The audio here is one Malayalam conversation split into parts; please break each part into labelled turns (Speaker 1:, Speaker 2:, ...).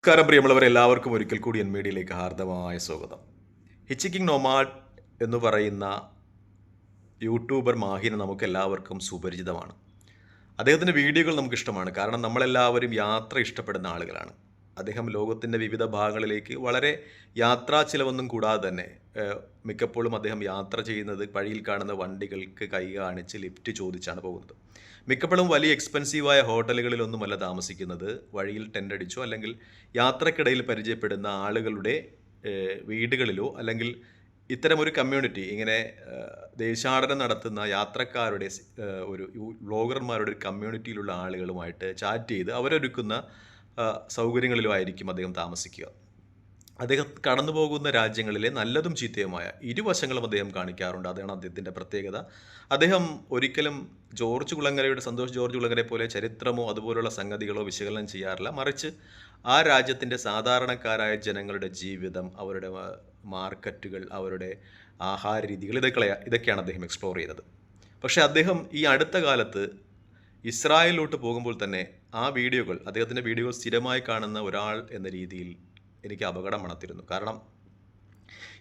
Speaker 1: നമസ്കാരം പ്രിയമുള്ളവർ എല്ലാവർക്കും ഒരിക്കൽ കൂടി എൻ മീഡിയയിലേക്ക് ഹാർദമായ സ്വാഗതം. ഹിച്ചിക്കിങ് നൊമാഡ് എന്ന് പറയുന്ന യൂട്യൂബർ മാഹിന് നമുക്ക് എല്ലാവർക്കും സുപരിചിതമാണ്. അദ്ദേഹത്തിന്റെ വീഡിയോകൾ നമുക്ക് ഇഷ്ടമാണ് കാരണം നമ്മളെല്ലാവരും യാത്ര ഇഷ്ടപ്പെടുന്ന ആളുകളാണ്. അദ്ദേഹം ലോകത്തിന്റെ വിവിധ ഭാഗങ്ങളിലേക്ക് വളരെ യാത്രാ ചിലവൊന്നും കൂടാതെ തന്നെ മിക്കപ്പോഴും അദ്ദേഹം യാത്ര ചെയ്യുന്നത് വഴിയിൽ കാണുന്ന വണ്ടികൾക്ക് കൈ കാണിച്ച് ലിഫ്റ്റ് ചോദിച്ചാണ് പോകുന്നത്. മിക്കപ്പോഴും വലിയ എക്സ്പെൻസീവായ ഹോട്ടലുകളിലൊന്നുമല്ല താമസിക്കുന്നത്. വഴിയിൽ ടെന്റ് അടിച്ചോ അല്ലെങ്കിൽ യാത്രക്കിടയിൽ പരിചയപ്പെടുന്ന ആളുകളുടെ വീടുകളിലോ അല്ലെങ്കിൽ ഇത്തരമൊരു കമ്മ്യൂണിറ്റി ഇങ്ങനെ ദേശാടനം നടത്തുന്ന യാത്രക്കാരുടെ ഒരു വ്ളോഗർമാരുടെ ഒരു കമ്മ്യൂണിറ്റിയിലുള്ള ആളുകളുമായിട്ട് ചാറ്റ് ചെയ്ത് അവരൊരുക്കുന്ന സൗകര്യങ്ങളിലുമായിരിക്കും അദ്ദേഹം താമസിക്കുക. അദ്ദേഹം കടന്നു പോകുന്ന രാജ്യങ്ങളിലെ നല്ലതും ചീത്തയുമായ ഇരുവശങ്ങളും അദ്ദേഹം കാണിക്കാറുണ്ട്. അതാണ് അദ്ദേഹത്തിന്റെ പ്രത്യേകത. അദ്ദേഹം ഒരിക്കലും ജോർജ് കുളങ്ങരയുടെ സന്തോഷ് ജോർജ് കുളങ്ങരെ പോലെ ചരിത്രമോ അതുപോലുള്ള സംഗതികളോ വിശകലനം ചെയ്യാറില്ല. മറിച്ച് ആ രാജ്യത്തിന്റെ സാധാരണക്കാരായ ജനങ്ങളുടെ ജീവിതം അവരുടെ മാർക്കറ്റുകൾ അവരുടെ ആഹാര രീതികൾ ഇതൊക്കെ ഇതൊക്കെയാണ് അദ്ദേഹം എക്സ്പ്ലോർ ചെയ്തത്. പക്ഷേ അദ്ദേഹം ഈ അടുത്ത കാലത്ത് ഇസ്രായേലിലോട്ട് പോകുമ്പോൾ തന്നെ ആ വീഡിയോകൾ അദ്ദേഹത്തിന്റെ വീഡിയോകൾ സ്ഥിരമായി കാണുന്ന ഒരാൾ എന്ന രീതിയിൽ എനിക്ക് അപകടം മണത്തിരുന്നു. കാരണം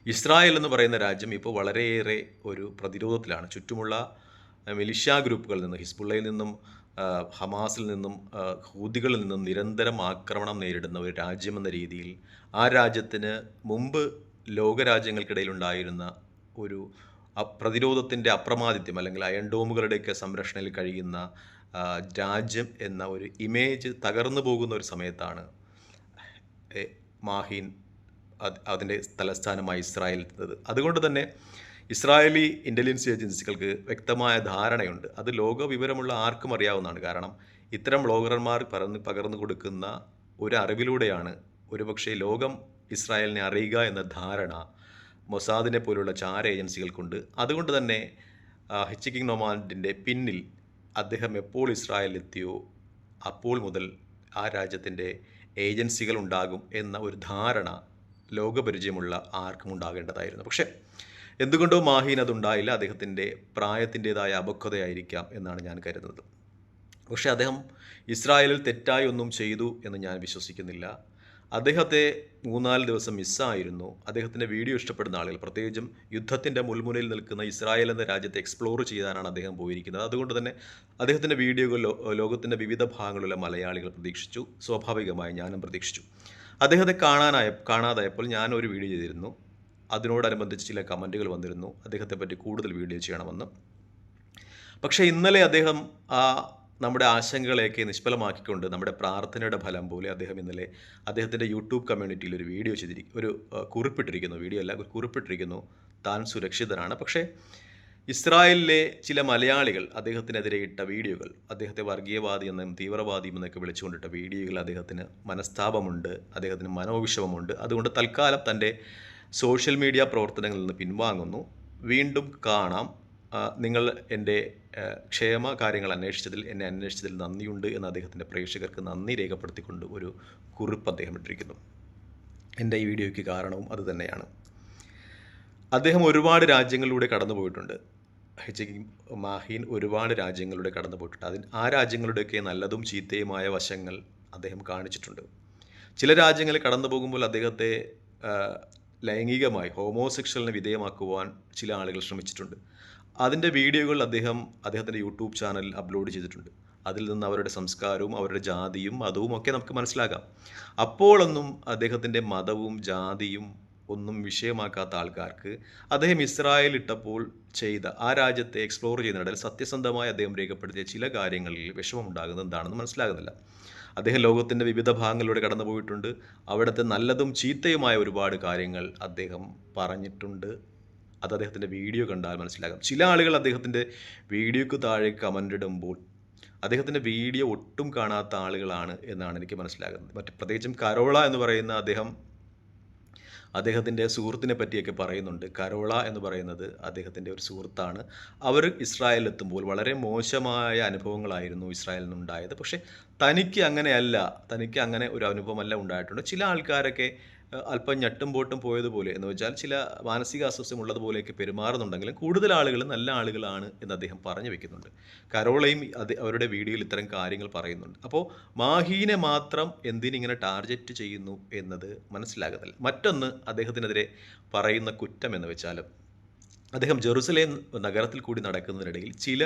Speaker 1: ഇസ്രായേൽ എന്ന് പറയുന്ന രാജ്യം ഇപ്പോൾ വളരെയേറെ ഒരു പ്രതിരോധത്തിലാണ്. ചുറ്റുമുള്ള മിലിഷ്യ ഗ്രൂപ്പുകളിൽ നിന്നും ഹിസ്ബുള്ളയിൽ നിന്നും ഹമാസിൽ നിന്നും ഹൂദികളിൽ നിന്നും നിരന്തരം ആക്രമണം നേരിടുന്ന ഒരു രാജ്യമെന്ന രീതിയിൽ ആ രാജ്യത്തിന് മുമ്പ് ലോകരാജ്യങ്ങൾക്കിടയിലുണ്ടായിരുന്ന ഒരു പ്രതിരോധത്തിന്റെ അപ്രമാദിത്യം അല്ലെങ്കിൽ അയൺ ഡോമുകളുടെയൊക്കെ സംരക്ഷണയിൽ കഴിയുന്ന രാജ്യം എന്ന ഒരു ഇമേജ് തകർന്നു പോകുന്ന ഒരു സമയത്താണ് മാഹീൻ അത് അതിന്റെ തലസ്ഥാനമായി ഇസ്രായേൽ എത്തുന്നത്. അതുകൊണ്ട് തന്നെ ഇസ്രായേലി ഇന്റലിജൻസ് ഏജൻസികൾക്ക് വ്യക്തമായ ധാരണയുണ്ട്. അത് ലോക വിവരമുള്ള ആർക്കും അറിയാവുന്നതാണ്. കാരണം ഇത്തരം ബ്ലോഗർമാർ പറന്ന് പകർന്നു കൊടുക്കുന്ന ഒരു അറിവിലൂടെയാണ് ഒരുപക്ഷെ ലോകം ഇസ്രായേലിനെ അറിയുക എന്ന ധാരണ മൊസാദിനെ പോലുള്ള ചാര ഏജൻസികൾക്കുണ്ട് അതുകൊണ്ട് തന്നെ ഹിച്ചിക്കിംഗ് നൊമാൻഡിന്റെ പിന്നിൽ അദ്ദേഹം എപ്പോൾ ഇസ്രായേലിലെത്തിയോ അപ്പോൾ മുതൽ ആ രാജ്യത്തിന്റെ ഏജൻസികൾ ഉണ്ടാകും എന്ന ഒരു ധാരണ ലോകപരിചയമുള്ള ആർക്കും ഉണ്ടാകേണ്ടതായിരുന്നു. പക്ഷേ എന്തുകൊണ്ടോ മാഹീൻ അതുണ്ടായില്ല. അദ്ദേഹത്തിന്റെ പ്രായത്തിന്റെതായ അപക്വതയായിരിക്കാം എന്നാണ് ഞാൻ കരുതുന്നത്. പക്ഷേ അദ്ദേഹം ഇസ്രായേലിൽ തെറ്റായി ഒന്നും ചെയ്തു എന്ന് ഞാൻ വിശ്വസിക്കുന്നില്ല. അദ്ദേഹത്തെ മൂന്നാൽ ദിവസം മിസ്സായിരുന്നു. അദ്ദേഹത്തിന്റെ വീഡിയോ ഇഷ്ടപ്പെടുന്ന ആളുകൾ പ്രത്യേകിച്ചും യുദ്ധത്തിന്റെ മുൾമുനയിൽ നിൽക്കുന്ന ഇസ്രായേൽ എന്ന രാജ്യത്തെ എക്സ്പ്ലോർ ചെയ്യാനാണ് അദ്ദേഹം പോയിരിക്കുന്നത്. അതുകൊണ്ട് തന്നെ അദ്ദേഹത്തിന്റെ വീഡിയോകൾ ലോകത്തിന്റെ വിവിധ ഭാഗങ്ങളിലെ മലയാളികൾ പ്രതീക്ഷിച്ചു. സ്വാഭാവികമായി ഞാനും പ്രതീക്ഷിച്ചു. അദ്ദേഹത്തെ കാണാനായ കാണാതായപ്പോൾ ഞാൻ ഒരു വീഡിയോ ചെയ്തിരുന്നു. അതിനോടനുബന്ധിച്ച് ചില കമന്റുകൾ വന്നിരുന്നു. അദ്ദേഹത്തെ പറ്റി കൂടുതൽ വീഡിയോ ചെയ്യണമെന്ന്. പക്ഷേ ഇന്നലെ അദ്ദേഹം ആ നമ്മുടെ ആശങ്കകളെയൊക്കെ നിഷ്ഫലമാക്കിക്കൊണ്ട് നമ്മുടെ പ്രാർത്ഥനയുടെ ഫലം പോലെ അദ്ദേഹം ഇന്നലെ അദ്ദേഹത്തിന്റെ യൂട്യൂബ് കമ്മ്യൂണിറ്റിയിൽ ഒരു വീഡിയോ ചെയ്തിരി ഒരു കുറിപ്പിട്ടിരിക്കുന്നു. വീഡിയോ അല്ല ഒരു കുറിപ്പിട്ടിരിക്കുന്നു. താൻ സുരക്ഷിതനാണ്. പക്ഷേ ഇസ്രായേലിലെ ചില മലയാളികൾ അദ്ദേഹത്തിനെതിരെ ഇട്ട വീഡിയോകൾ അദ്ദേഹത്തെ വർഗീയവാദി എന്നും തീവ്രവാദി എന്നൊക്കെ വിളിച്ചുകൊണ്ടിട്ട വീഡിയോകൾ അദ്ദേഹത്തിന് മനസ്താപമുണ്ട് അദ്ദേഹത്തിന് മനോവിഷമമുണ്ട്. അതുകൊണ്ട് തൽക്കാലം തന്റെ സോഷ്യൽ മീഡിയ പ്രവർത്തനങ്ങളിൽ നിന്ന് പിൻവാങ്ങുന്നു. വീണ്ടും കാണാം. നിങ്ങൾ എന്റെ ക്ഷേമ കാര്യങ്ങൾ അന്വേഷിച്ചതിൽ എന്നെ അന്വേഷിച്ചതിൽ നന്ദിയുണ്ട് എന്ന് അദ്ദേഹത്തിന്റെ പ്രേക്ഷകർക്ക് നന്ദി രേഖപ്പെടുത്തിക്കൊണ്ട് ഒരു കുറിപ്പ് അദ്ദേഹം ഇട്ടിരിക്കുന്നു. എന്റെ ഈ വീഡിയോയ്ക്ക് കാരണവും അതുതന്നെയാണ് അദ്ദേഹം ഒരുപാട് രാജ്യങ്ങളിലൂടെ കടന്നു പോയിട്ടുണ്ട്. ഹിച്ചിക്കിങ് മാഹീൻ ഒരുപാട് രാജ്യങ്ങളിലൂടെ കടന്നു പോയിട്ടുണ്ട്. അതിന് ആ രാജ്യങ്ങളുടെയൊക്കെ നല്ലതും ചീത്തയുമായ വശങ്ങൾ അദ്ദേഹം കാണിച്ചിട്ടുണ്ട്. ചില രാജ്യങ്ങളിൽ കടന്നു പോകുമ്പോൾ അദ്ദേഹത്തെ ലൈംഗികമായി ഹോമോസെക്ഷലിന് വിധേയമാക്കുവാൻ ചില ആളുകൾ ശ്രമിച്ചിട്ടുണ്ട്. അതിന്റെ വീഡിയോകൾ അദ്ദേഹം അദ്ദേഹത്തിന്റെ യൂട്യൂബ് ചാനലിൽ അപ്ലോഡ് ചെയ്തിട്ടുണ്ട്. അതിൽ നിന്ന് അവരുടെ സംസ്കാരവും അവരുടെ ജാതിയും മതവും ഒക്കെ നമുക്ക് മനസ്സിലാക്കാം. അപ്പോഴൊന്നും അദ്ദേഹത്തിന്റെ മതവും ജാതിയും ഒന്നും വിഷയമാക്കാത്ത ആൾക്കാർക്ക് അദ്ദേഹം ഇസ്രായേൽ ഇട്ടപ്പോൾ ചെയ്ത ആ രാജ്യത്തെ എക്സ്പ്ലോർ ചെയ്യുന്നതിനിടയിൽ സത്യസന്ധമായി അദ്ദേഹം രേഖപ്പെടുത്തിയ ചില കാര്യങ്ങളിൽ വിഷമമുണ്ടാകുന്നത് എന്താണെന്ന് മനസ്സിലാകുന്നില്ല. അദ്ദേഹം ലോകത്തിന്റെ വിവിധ ഭാഗങ്ങളിലൂടെ കടന്നു പോയിട്ടുണ്ട് അവിടുത്തെ നല്ലതും ചീത്തയുമായ ഒരുപാട് കാര്യങ്ങൾ അദ്ദേഹം പറഞ്ഞിട്ടുണ്ട്. അത് അദ്ദേഹത്തിന്റെ വീഡിയോ കണ്ടാൽ മനസ്സിലാകാം. ചില ആളുകൾ അദ്ദേഹത്തിന്റെ വീഡിയോക്ക് താഴെ കമന്റ് ഇടുമ്പോൾ അദ്ദേഹത്തിന്റെ വീഡിയോ ഒട്ടും കാണാത്ത ആളുകളാണ് എന്നാണ് എനിക്ക് മനസ്സിലാകുന്നത്. മറ്റ് പ്രത്യേകിച്ചും കരോള എന്ന് പറയുന്ന അദ്ദേഹം അദ്ദേഹത്തിന്റെ സുഹൃത്തിനെ പറ്റിയൊക്കെ പറയുന്നുണ്ട്. കരോള എന്ന് പറയുന്നത് അദ്ദേഹത്തിന്റെ ഒരു സുഹൃത്താണ്. അവർ ഇസ്രായേലിലെത്തുമ്പോൾ വളരെ മോശമായ അനുഭവങ്ങളായിരുന്നു ഇസ്രായേലിൽ നിന്നുണ്ടായത്. പക്ഷേ തനിക്ക് അങ്ങനെയല്ല തനിക്ക് അങ്ങനെ ഒരു അനുഭവമല്ല ഉണ്ടായിട്ടുണ്ട്. ചില ആൾക്കാരൊക്കെ അല്പം ഞട്ടും പോട്ടും പോയതുപോലെ എന്ന് വെച്ചാൽ ചില മാനസിക അസ്വസ്ഥം ഉള്ളതുപോലെയൊക്കെ പെരുമാറുന്നുണ്ടെങ്കിലും കൂടുതൽ ആളുകൾ നല്ല ആളുകളാണ് എന്ന് അദ്ദേഹം പറഞ്ഞു വെക്കുന്നുണ്ട്. കരോളയും അത് അവരുടെ വീഡിയോയിൽ ഇത്തരം കാര്യങ്ങൾ പറയുന്നുണ്ട്. അപ്പോൾ മാഹീനെ മാത്രം എന്തിനിങ്ങനെ ടാർഗറ്റ് ചെയ്യുന്നു എന്നത് മനസ്സിലാകുന്നില്ല മറ്റൊന്ന് അദ്ദേഹത്തിനെതിരെ പറയുന്ന കുറ്റം എന്ന് വെച്ചാൽ അദ്ദേഹം ജെറുസലേം നഗരത്തിൽ കൂടി നടക്കുന്നതിനിടയിൽ ചില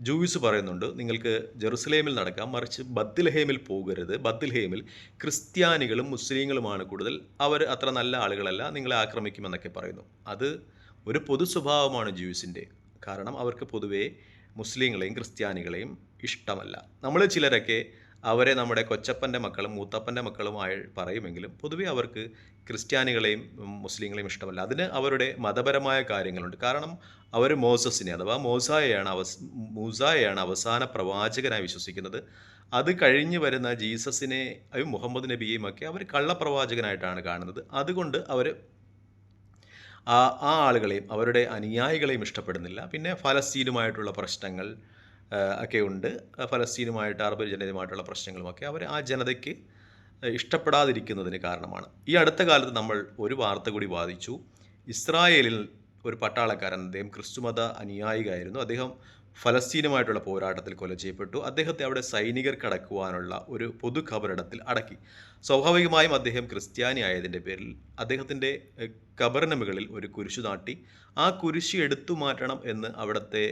Speaker 1: ജൂയിസ് പറയുന്നുണ്ട് നിങ്ങൾക്ക് ജെറുസലേമിൽ നടക്കാം മറിച്ച് ബദ്ദിൽഹേമിൽ പോകരുത്. ബദ്ദിൽഹേമിൽ ക്രിസ്ത്യാനികളും മുസ്ലിങ്ങളുമാണ് കൂടുതൽ. അവർ അത്ര നല്ല ആളുകളല്ല നിങ്ങളെ ആക്രമിക്കുമെന്നൊക്കെ പറയുന്നു. അത് ഒരു പൊതു സ്വഭാവമാണ് ജൂയിസിന്റെ. കാരണം അവർക്ക് പൊതുവേ മുസ്ലിങ്ങളെയും ക്രിസ്ത്യാനികളെയും ഇഷ്ടമല്ല. നമ്മൾ ചിലരൊക്കെ അവരെ നമ്മുടെ കൊച്ചപ്പന്റെ മക്കളും മൂത്തപ്പന്റെ മക്കളുമായി പറയുമെങ്കിലും പൊതുവെ അവർക്ക് ക്രിസ്ത്യാനികളെയും മുസ്ലിങ്ങളെയും ഇഷ്ടമല്ല. അതിന് അവരുടെ മതപരമായ കാര്യങ്ങളുണ്ട്. കാരണം അവർ മോസസിനെ അഥവാ മോസായെയാണ് അവസ് മൂസായെയാണ് അവസാന പ്രവാചകനായി വിശ്വസിക്കുന്നത്. അത് കഴിഞ്ഞ് വരുന്ന ജീസസിനെ മുഹമ്മദ് നബിയെയും ഒക്കെ അവർ കള്ളപ്രവാചകനായിട്ടാണ് കാണുന്നത്. അതുകൊണ്ട് അവർ ആ ആ ആളുകളെയും അവരുടെ അനുയായികളെയും ഇഷ്ടപ്പെടുന്നില്ല. പിന്നെ ഫലസ്തീനുമായിട്ടുള്ള പ്രശ്നങ്ങൾ ഒക്കെ ഉണ്ട്. ഫലസ്തീനുമായിട്ട് അറബ് ജനതയുമായിട്ടുള്ള പ്രശ്നങ്ങളുമൊക്കെ അവർ ആ ജനതയ്ക്ക് ഇഷ്ടപ്പെടാതിരിക്കുന്നതിന് കാരണമാണ്. ഈ അടുത്ത കാലത്ത് നമ്മൾ ഒരു വാർത്ത കൂടി വാദിച്ചു. ഇസ്രായേലിൽ ഒരു പട്ടാളക്കാരൻ അദ്ദേഹം ക്രിസ്തുമത അനുയായികായിരുന്നു അദ്ദേഹം ഫലസ്തീനുമായിട്ടുള്ള പോരാട്ടത്തിൽ കൊല ചെയ്യപ്പെട്ടു. അദ്ദേഹത്തെ അവിടെ സൈനികർക്ക് അടക്കുവാനുള്ള ഒരു പൊതു ഖബറിടത്തിൽ അടക്കി. സ്വാഭാവികമായും അദ്ദേഹം ക്രിസ്ത്യാനി ആയതിന്റെ പേരിൽ അദ്ദേഹത്തിന്റെ ഖബറിന് മുകളിൽ ഒരു കുരിശു നാട്ടി. ആ കുരിശ് എടുത്തു മാറ്റണം എന്ന് അവിടുത്തെ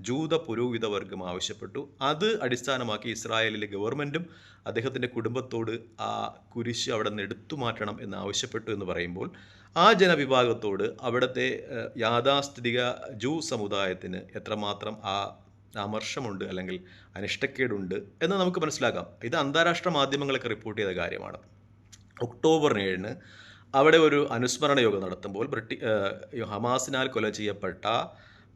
Speaker 1: ജൂത പുരോഹിത വർഗം ആവശ്യപ്പെട്ടു. അത് അടിസ്ഥാനമാക്കി ഇസ്രായേലിലെ ഗവൺമെന്റും അദ്ദേഹത്തിന്റെ കുടുംബത്തോട് ആ കുരിശ് അവിടെ നിന്ന് എടുത്തു മാറ്റണം എന്ന് ആവശ്യപ്പെട്ടു എന്ന് പറയുമ്പോൾ ആ ജനവിഭാഗത്തോട് അവിടുത്തെ യാഥാസ്ഥിതിക ജൂ സമുദായത്തിന് എത്രമാത്രം ആ അമർഷമുണ്ട് അല്ലെങ്കിൽ അനിഷ്ടക്കേടുണ്ട് എന്ന് നമുക്ക് മനസ്സിലാക്കാം. ഇത് അന്താരാഷ്ട്ര മാധ്യമങ്ങളൊക്കെ റിപ്പോർട്ട് ചെയ്ത കാര്യമാണ്. ഒക്ടോബർ ഏഴിന് അവിടെ ഒരു അനുസ്മരണ യോഗം നടത്തുമ്പോൾ ബ്രിട്ടി ഹമാസിനാൽ കൊല ചെയ്യപ്പെട്ട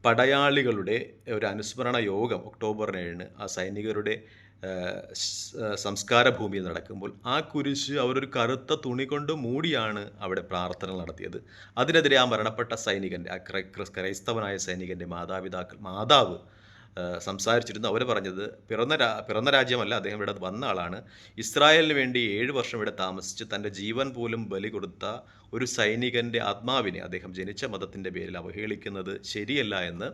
Speaker 1: പടയാളികളുടെ ഒരു അനുസ്മരണ യോഗം ഒക്ടോബർ ഏഴിന് ആ സൈനികരുടെ സംസ്കാര ഭൂമിയിൽ നടക്കുമ്പോൾ ആ കുരിശ് അവരൊരു കറുത്ത തുണി കൊണ്ട് മൂടിയാണ് അവിടെ പ്രാർത്ഥന നടത്തിയത്. അതിനെതിരെ ആ മരണപ്പെട്ട സൈനികന്റെ ആ ക്രൈസ്തവനായ സൈനികന്റെ മാതാപിതാക്കൾ മാതാവ് സംസാരിച്ചിരുന്നു. അവർ പറഞ്ഞത് പിറന്ന പിറന്ന രാജ്യമല്ല അദ്ദേഹം ഇവിടെ വന്ന ആളാണ്. ഇസ്രായേലിന് വേണ്ടി ഏഴ് വർഷം ഇവിടെ താമസിച്ച് തന്റെ ജീവൻ പോലും ബലി കൊടുത്ത ഒരു സൈനികന്റെ ആത്മാവിനെ അദ്ദേഹം ജനിച്ച മതത്തിന്റെ പേരിൽ അവഹേളിക്കുന്നത് ശരിയല്ല എന്ന്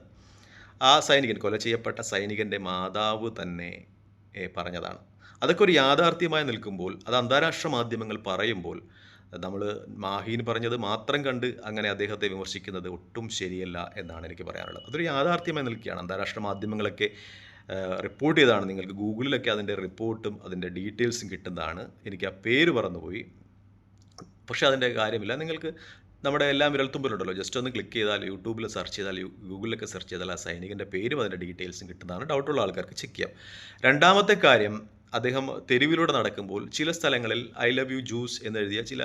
Speaker 1: ആ സൈനികൻ കൊല ചെയ്യപ്പെട്ട സൈനികന്റെ മാതാവ് തന്നെ പറഞ്ഞതാണ്. അതൊക്കെ ഒരു യാഥാർത്ഥ്യമായി നിൽക്കുമ്പോൾ അത് അന്താരാഷ്ട്ര മാധ്യമങ്ങൾ പറയുമ്പോൾ നമ്മൾ മാഹീൻ പറഞ്ഞത് മാത്രം കണ്ട് അങ്ങനെ അദ്ദേഹത്തെ വിമർശിക്കുന്നത് ഒട്ടും ശരിയല്ല എന്നാണ് എനിക്ക് പറയാനുള്ളത്. അതൊരു യാഥാർത്ഥ്യമായി നിൽക്കുകയാണ്. അന്താരാഷ്ട്ര മാധ്യമങ്ങളൊക്കെ റിപ്പോർട്ട് ചെയ്തതാണ്. നിങ്ങൾക്ക് ഗൂഗിളിലൊക്കെ അതിന്റെ റിപ്പോർട്ടും അതിന്റെ ഡീറ്റെയിൽസും കിട്ടുന്നതാണ്. എനിക്ക് ആ പേര് പറന്നുപോയി പക്ഷേ അതിന്റെ കാര്യമില്ല. നിങ്ങൾക്ക് നമ്മുടെ എല്ലാം വിരൽത്തുമ്പിലുണ്ടല്ലോ. ജസ്റ്റ് ഒന്ന് ക്ലിക്ക് ചെയ്താൽ യൂട്യൂബിൽ സെർച്ച് ചെയ്താൽ ഗൂഗിളിലൊക്കെ സെർച്ച് ചെയ്താൽ ആ സൈനികന്റെ പേരും അതിന്റെ ഡീറ്റെയിൽസും കിട്ടുന്നതാണ്. ഡൗട്ടുള്ള ആൾക്കാർക്ക് ചെക്ക് ചെയ്യാം. രണ്ടാമത്തെ കാര്യം അദ്ദേഹം തെരുവിലൂടെ നടക്കുമ്പോൾ ചില സ്ഥലങ്ങളിൽ ഐ ലവ് യു ജ്യൂസ് എന്നെഴുതിയ ചില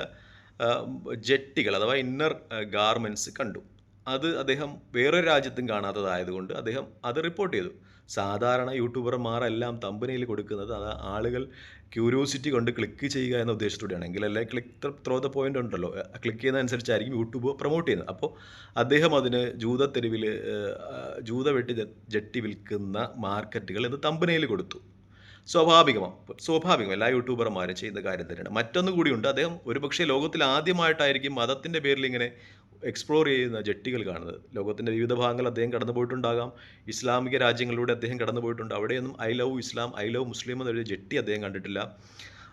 Speaker 1: ജെട്ടികൾ അഥവാ ഇന്നർ ഗാർമെന്റ്സ് കണ്ടു. അത് അദ്ദേഹം വേറൊരു രാജ്യത്തും കാണാത്തതായതുകൊണ്ട് അദ്ദേഹം അത് റിപ്പോർട്ട് ചെയ്തു. സാധാരണ യൂട്യൂബർമാരെല്ലാം തമ്പനയിൽ കൊടുക്കുന്നത് അത് ആളുകൾ ക്യൂരിയോസിറ്റി കൊണ്ട് ക്ലിക്ക് ചെയ്യുക എന്ന ഉദ്ദേശത്തോടെയാണ്. എങ്കിലല്ലേ ക്ലിക്ക് ത്രോ ദ പോയിന്റ് ഉണ്ടല്ലോ. ക്ലിക്ക് ചെയ്യുന്ന അനുസരിച്ചായിരിക്കും യൂട്യൂബ് പ്രൊമോട്ട് ചെയ്യുന്നത്. അപ്പോൾ അദ്ദേഹം അതിന് ജൂത തെരുവിൽ ജൂത വെട്ടി ജെട്ടി വിൽക്കുന്ന മാർക്കറ്റുകൾ എന്ന് തമ്പനയിൽ കൊടുത്തു. സ്വാഭാവികമാണ് സ്വാഭാവികം എല്ലാ യൂട്യൂബർമാരും ചെയ്യുന്ന കാര്യം തന്നെയാണ്. മറ്റൊന്ന് കൂടിയുണ്ട് അദ്ദേഹം ഒരുപക്ഷെ ലോകത്തിൽ ആദ്യമായിട്ടായിരിക്കും മതത്തിന്റെ പേരിൽ ഇങ്ങനെ എക്സ്പ്ലോർ ചെയ്യുന്ന ജെട്ടികൾ കാണുന്നത്. ലോകത്തിന്റെ വിവിധ ഭാഗങ്ങൾ അദ്ദേഹം കടന്നു പോയിട്ടുണ്ടാകാം ഇസ്ലാമിക രാജ്യങ്ങളിലൂടെ അദ്ദേഹം കടന്നു പോയിട്ടുണ്ട് അവിടെയൊന്നും I love Islam I love Muslim എന്നൊരു ജെട്ടി അദ്ദേഹം കണ്ടിട്ടില്ല.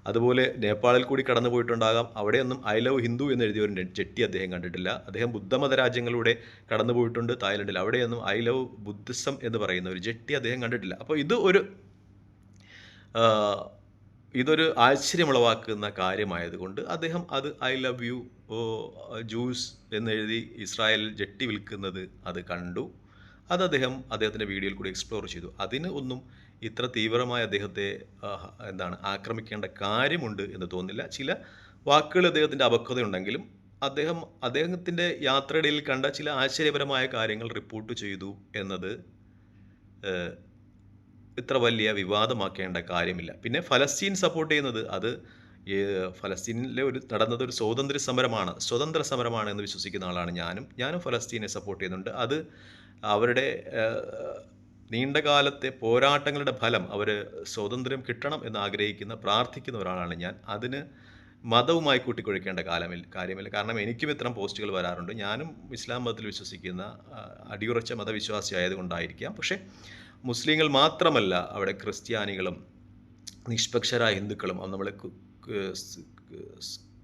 Speaker 1: അതുപോലെ നേപ്പാളിൽ കൂടി കടന്നു പോയിട്ടുണ്ടാകാം അവിടെയൊന്നും ഐ ലവ് ഹിന്ദു എന്ന് എഴുതിയ ഒരു ജെട്ടി അദ്ദേഹം കണ്ടിട്ടില്ല. അദ്ദേഹം ബുദ്ധമത രാജ്യങ്ങളിലൂടെ കടന്നു പോയിട്ടുണ്ട് തായ്ലൻഡിൽ. അവിടെയൊന്നും ഐ ലവ് ബുദ്ധിസം എന്ന് പറയുന്ന ഒരു ജെട്ടി അദ്ദേഹം കണ്ടിട്ടില്ല. അപ്പോൾ ഇത് ഒരു ഇതൊരു ആശ്ചര്യമുളവാക്കുന്ന കാര്യമായതുകൊണ്ട് അദ്ദേഹം അത് ഐ ലവ് യു ജൂസ് എന്നെഴുതി ഇസ്രായേൽ ജെട്ടി വിൽക്കുന്നത് അത് കണ്ടു. അത് അദ്ദേഹം അദ്ദേഹത്തിന്റെ വീഡിയോയിൽ കൂടി എക്സ്പ്ലോർ ചെയ്തു. അതിന് ഒന്നും ഇത്ര തീവ്രമായി അദ്ദേഹത്തെ എന്താണ് ആക്രമിക്കേണ്ട കാര്യമുണ്ട് എന്ന് തോന്നുന്നില്ല ചില വാക്കുകൾ അദ്ദേഹത്തിന്റെ അപക്വതയുണ്ടെങ്കിലും അദ്ദേഹം അദ്ദേഹത്തിന്റെ യാത്രയിടയിൽ കണ്ട ചില ആശ്ചര്യപരമായ കാര്യങ്ങൾ റിപ്പോർട്ട് ചെയ്തു എന്നത് ഇത്ര വലിയ വിവാദമാക്കേണ്ട കാര്യമില്ല. പിന്നെ ഫലസ്തീൻ സപ്പോർട്ട് ചെയ്യുന്നത് അത് ഫലസ്തീനിലെ ഒരു നടന്നത് ഒരു സ്വാതന്ത്ര്യ സമരമാണ്. സ്വതന്ത്ര സമരമാണ് എന്ന് വിശ്വസിക്കുന്ന ആളാണ് ഞാനും. ഞാനും ഫലസ്തീനെ സപ്പോർട്ട് ചെയ്യുന്നുണ്ട്. അത് അവരുടെ നീണ്ടകാലത്തെ പോരാട്ടങ്ങളുടെ ഫലം അവർ സ്വാതന്ത്ര്യം കിട്ടണം എന്ന് ആഗ്രഹിക്കുന്ന പ്രാർത്ഥിക്കുന്ന ഒരാളാണ് ഞാൻ. അതിന് മതവുമായി കൂട്ടിക്കൊഴിക്കേണ്ട കാലമില്ല കാര്യമില്ല. കാരണം എനിക്കും ഇത്തരം പോസ്റ്റുകൾ വരാറുണ്ട്. ഞാനും ഇസ്ലാം മതത്തിൽ വിശ്വസിക്കുന്ന അടിയുറച്ച മതവിശ്വാസി ആയതുകൊണ്ടായിരിക്കാം പക്ഷേ മുസ്ലിങ്ങൾ മാത്രമല്ല അവിടെ ക്രിസ്ത്യാനികളും നിഷ്പക്ഷരായ ഹിന്ദുക്കളും നമ്മളെ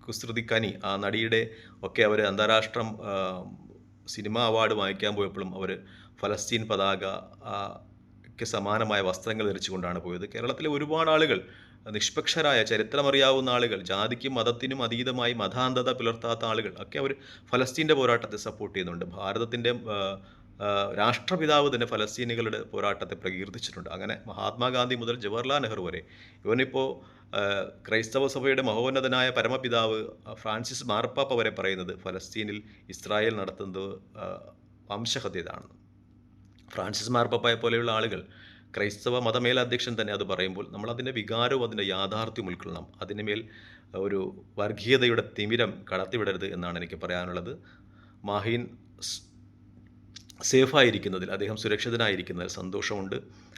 Speaker 1: കുസൃതി കനി ആ നടിയുടെ ഒക്കെ അവർ അന്താരാഷ്ട്ര സിനിമ അവാർഡ് വാങ്ങിക്കാൻ പോയപ്പോഴും അവർ ഫലസ്തീൻ പതാക ക്ക് സമാനമായ വസ്ത്രങ്ങൾ ധരിച്ചുകൊണ്ടാണ് പോയത്. കേരളത്തിലെ ഒരുപാട് ആളുകൾ നിഷ്പക്ഷരായ ചരിത്രമറിയാവുന്ന ആളുകൾ ജാതിക്കും മതത്തിനും അതീതമായി മതാന്ധത പുലർത്താത്ത ആളുകൾ ഒക്കെ അവർ ഫലസ്തീന്റെ പോരാട്ടത്തെ സപ്പോർട്ട് ചെയ്യുന്നുണ്ട്. ഭാരതത്തിന്റെ രാഷ്ട്രപിതാവ് തന്നെ ഫലസ്തീനികളുടെ പോരാട്ടത്തെ പ്രകീർത്തിച്ചിട്ടുണ്ട്. അങ്ങനെ മഹാത്മാഗാന്ധി മുതൽ ജവഹർലാൽ നെഹ്റു വരെ ഇവനിപ്പോൾ ക്രൈസ്തവ സഭയുടെ മഹോന്നതനായ പരമപിതാവ് ഫ്രാൻസിസ് മാർപ്പാപ്പ വരെ പറയുന്നത് ഫലസ്തീനിൽ ഇസ്രായേൽ നടത്തുന്നത് വംശഹത്യതാണ്. ഫ്രാൻസിസ് മാർപ്പാപ്പയെ പോലെയുള്ള ആളുകൾ ക്രൈസ്തവ മതമേലധ്യക്ഷൻ തന്നെ അത് പറയുമ്പോൾ നമ്മൾ അതിന്റെ വികാരവും അതിന്റെ യാഥാർത്ഥ്യം ഉൾക്കൊള്ളണം. അതിനുമേൽ ഒരു വർഗീയതയുടെ തിമിരം കടത്തിവിടരുത് എന്നാണ് എനിക്ക് പറയാനുള്ളത്. മാഹീൻ സേഫായിരിക്കുന്നതിൽ അദ്ദേഹം സുരക്ഷിതനായിരിക്കുന്നതിൽ സന്തോഷമുണ്ട്.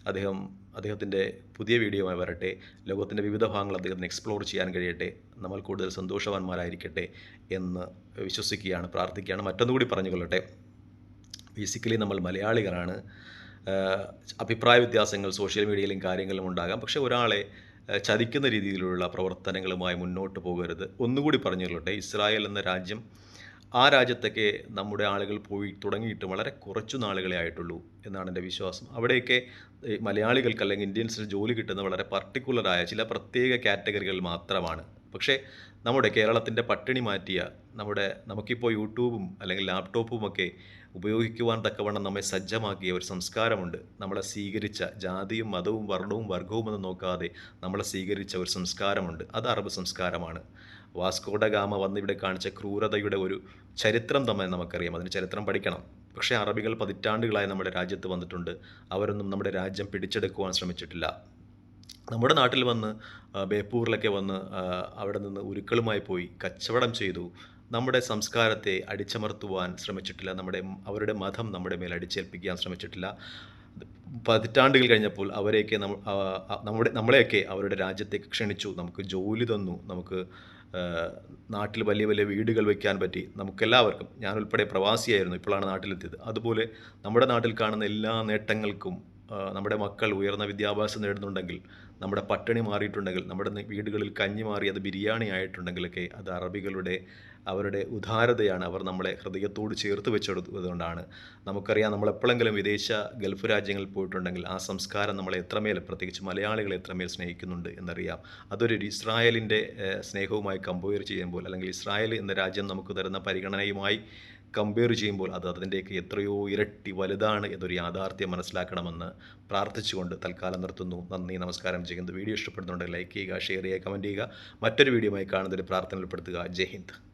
Speaker 1: അദ്ദേഹം അദ്ദേഹത്തിന്റെ പുതിയ വീഡിയോയുമായി വരട്ടെ. ലോകത്തിന്റെ വിവിധ ഭാഗങ്ങൾ അദ്ദേഹത്തിന് എക്സ്പ്ലോർ ചെയ്യാൻ കഴിയട്ടെ. നമ്മൾ കൂടുതൽ സന്തോഷവാന്മാരായിരിക്കട്ടെ എന്ന് വിശ്വസിക്കുകയാണ് പ്രാർത്ഥിക്കുകയാണ്. മറ്റൊന്നുകൂടി പറഞ്ഞുകൊള്ളട്ടെ. ബേസിക്കലി നമ്മൾ മലയാളികളാണ്. അഭിപ്രായ വ്യത്യാസങ്ങൾ സോഷ്യൽ മീഡിയയിലും കാര്യങ്ങളിലും ഉണ്ടാകാം. പക്ഷേ ഒരാളെ ചതിക്കുന്ന രീതിയിലുള്ള പ്രവർത്തനങ്ങളുമായി മുന്നോട്ട് പോകരുത്. ഒന്നുകൂടി പറഞ്ഞുകൊള്ളട്ടെ. ഇസ്രായേൽ എന്ന രാജ്യം ആ രാജ്യത്തൊക്കെ നമ്മുടെ ആളുകൾ പോയി തുടങ്ങിയിട്ട് വളരെ കുറച്ചു നാളുകളെ ആയിട്ടുള്ളൂ എന്നാണ് എന്റെ വിശ്വാസം. അവിടെയൊക്കെ മലയാളികൾക്ക് അല്ലെങ്കിൽ ഇന്ത്യൻസിന് ജോലി കിട്ടുന്ന വളരെ പർട്ടിക്കുലറായ ചില പ്രത്യേക കാറ്റഗറികൾ മാത്രമാണ്. പക്ഷേ നമ്മുടെ കേരളത്തിന്റെ പട്ടിണി മാറ്റിയ നമ്മുടെ നമുക്കിപ്പോൾ യൂട്യൂബും അല്ലെങ്കിൽ ലാപ്ടോപ്പും ഒക്കെ ഉപയോഗിക്കുവാൻ തക്കവണ്ണം നമ്മെ സജ്ജമാക്കിയ ഒരു സംസ്കാരമുണ്ട്. നമ്മളെ സ്വീകരിച്ച ജാതിയും മതവും വർണവും വർഗവും എന്ന് നോക്കാതെ നമ്മളെ സ്വീകരിച്ച ഒരു സംസ്കാരമുണ്ട്. അത് അറബ് സംസ്കാരമാണ്. വാസ്കോഡ ഗാമ വന്ന് ഇവിടെ കാണിച്ച ക്രൂരതയുടെ ഒരു ചരിത്രം തന്നെ നമുക്കറിയാം. അതിന് ചരിത്രം പഠിക്കണം. പക്ഷേ അറബികൾ പതിറ്റാണ്ടുകളായി നമ്മുടെ രാജ്യത്ത് വന്നിട്ടുണ്ട്. അവരൊന്നും നമ്മുടെ രാജ്യം പിടിച്ചെടുക്കുവാൻ ശ്രമിച്ചിട്ടില്ല. നമ്മുടെ നാട്ടിൽ വന്ന് ബേപ്പൂരിലൊക്കെ വന്ന് അവിടെ നിന്ന് ഉരുക്കളുമായി പോയി കച്ചവടം ചെയ്തു. നമ്മുടെ സംസ്കാരത്തെ അടിച്ചമർത്തുവാൻ ശ്രമിച്ചിട്ടില്ല. നമ്മുടെ അവരുടെ മതം നമ്മുടെ മേൽ അടിച്ചേൽപ്പിക്കാൻ ശ്രമിച്ചിട്ടില്ല. പതിറ്റാണ്ടുകൾ കഴിഞ്ഞപ്പോൾ അവരെയൊക്കെ നമ്മുടെ നമ്മളെയൊക്കെ അവരുടെ രാജ്യത്തേക്ക് ക്ഷണിച്ചു. നമുക്ക് ജോലി തന്നു. നമുക്ക് നാട്ടിൽ വലിയ വലിയ വീടുകൾ വയ്ക്കാൻ പറ്റി. നമുക്കെല്ലാവർക്കും ഞാനുൾപ്പെടെ പ്രവാസിയായിരുന്നു ഇപ്പോഴാണ് നാട്ടിലെത്തിയത്. അതുപോലെ നമ്മുടെ നാട്ടിൽ കാണുന്ന എല്ലാ നേട്ടങ്ങൾക്കും നമ്മുടെ മക്കൾ ഉയർന്ന വിദ്യാഭ്യാസം നേടുന്നുണ്ടെങ്കിൽ നമ്മുടെ പട്ടിണി മാറിയിട്ടുണ്ടെങ്കിൽ നമ്മുടെ വീടുകളിൽ കഞ്ഞി മാറി അത് ബിരിയാണി ആയിട്ടുണ്ടെങ്കിലൊക്കെ അത് അറബികളുടെ അവരുടെ ഉദാരതയാണ് അവർ നമ്മളെ ഹൃദയത്തോട് ചേർത്ത് വെച്ചെടുത്തതുകൊണ്ടാണ്. നമുക്കറിയാം നമ്മൾ എപ്പോഴെങ്കിലും വിദേശ ഗൾഫ് രാജ്യങ്ങളിൽ പോയിട്ടുണ്ടെങ്കിൽ ആ സംസ്കാരം നമ്മളെ എത്രമേൽ പ്രത്യേകിച്ച് മലയാളികളെ എത്രമേൽ സ്നേഹിക്കുന്നുണ്ട് എന്നറിയാം. അതൊരു ഇസ്രായേലിന്റെ സ്നേഹവുമായി കമ്പയർ ചെയ്യുമ്പോൾ അല്ലെങ്കിൽ ഇസ്രായേൽ എന്ന രാജ്യം നമുക്ക് തരുന്ന പരിഗണനയുമായി കമ്പയർ ചെയ്യുമ്പോൾ അത് അതിന്റെയൊക്കെ എത്രയോ ഇരട്ടി വലുതാണ് എന്നൊരു യാഥാർത്ഥ്യം മനസ്സിലാക്കണമെന്ന് പ്രാർത്ഥിച്ചുകൊണ്ട് തൽക്കാലം നിർത്തുന്നു. നന്ദി നമസ്കാരം. ചെയ്യുന്നത് വീഡിയോ ഇഷ്ടപ്പെടുന്നുണ്ടെങ്കിൽ ലൈക്ക് ചെയ്യുക ഷെയർ ചെയ്യുക കമന്റ് ചെയ്യുക. മറ്റൊരു വീഡിയോയുമായി കാണുന്നതിൽ പ്രാർത്ഥനയിൽപ്പെടുത്തുക. ജയ് ഹിന്ദ്.